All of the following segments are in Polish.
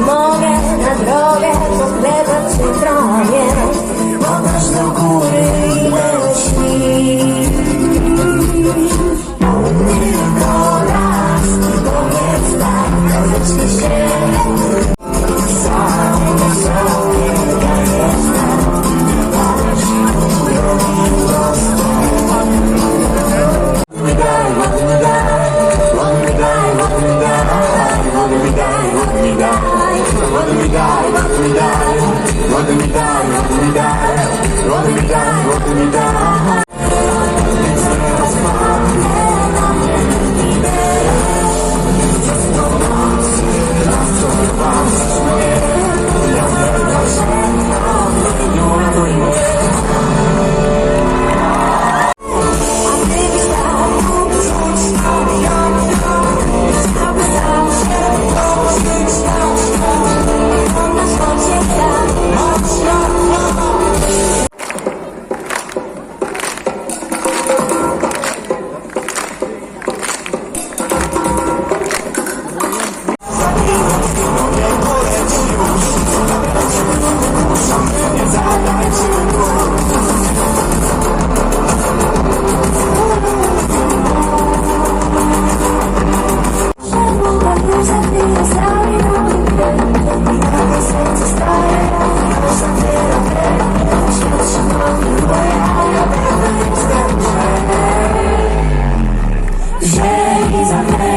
море на дороге, но хлеба down, run down.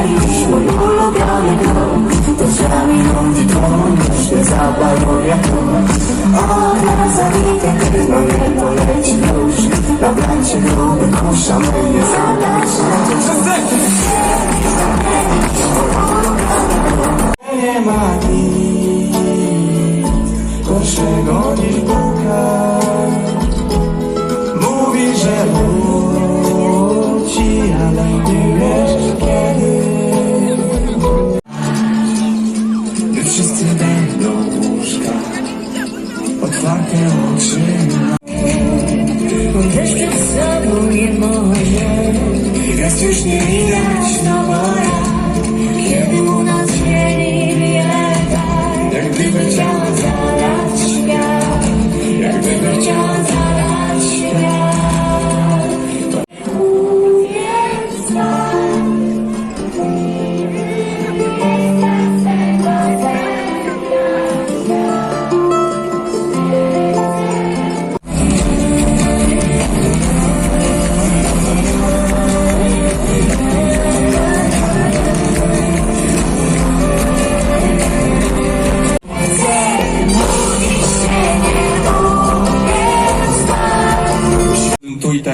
dziś mój ulubiony krąg Drzwiami ludzi tłumacz, nie zabalą jak tłumacz Ona zawita, gdy na niebo leci już Na blancie gruby kusza, my nie zadać Nie ma nic. Дождь с собой моя, растешь не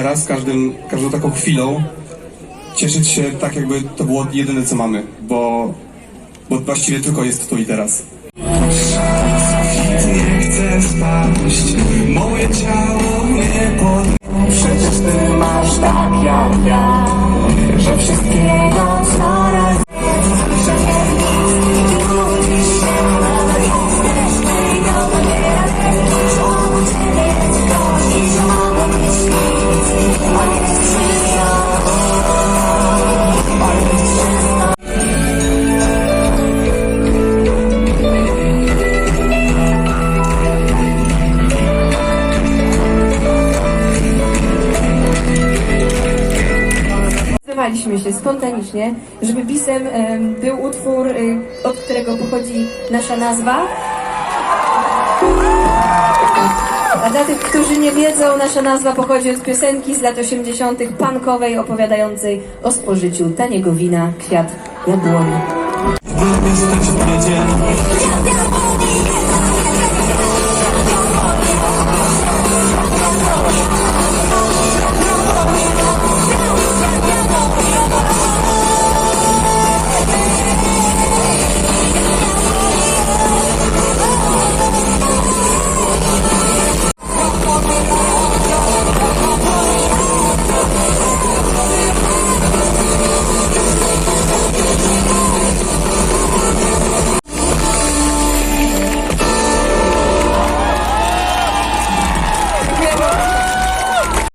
teraz, każdym, każdą taką chwilą cieszyć się tak, jakby to było jedyne, co mamy, bo, bo właściwie tylko jest tu i teraz. Nie chcę spaść, moje ciało nie Zdecydowaliśmy się spontanicznie, żeby bisem em, był utwór, y, od którego pochodzi nasza nazwa. A dla tych, którzy nie wiedzą, nasza nazwa pochodzi od piosenki z lat 80. punkowej opowiadającej o spożyciu taniego wina Kwiat Jabłoni.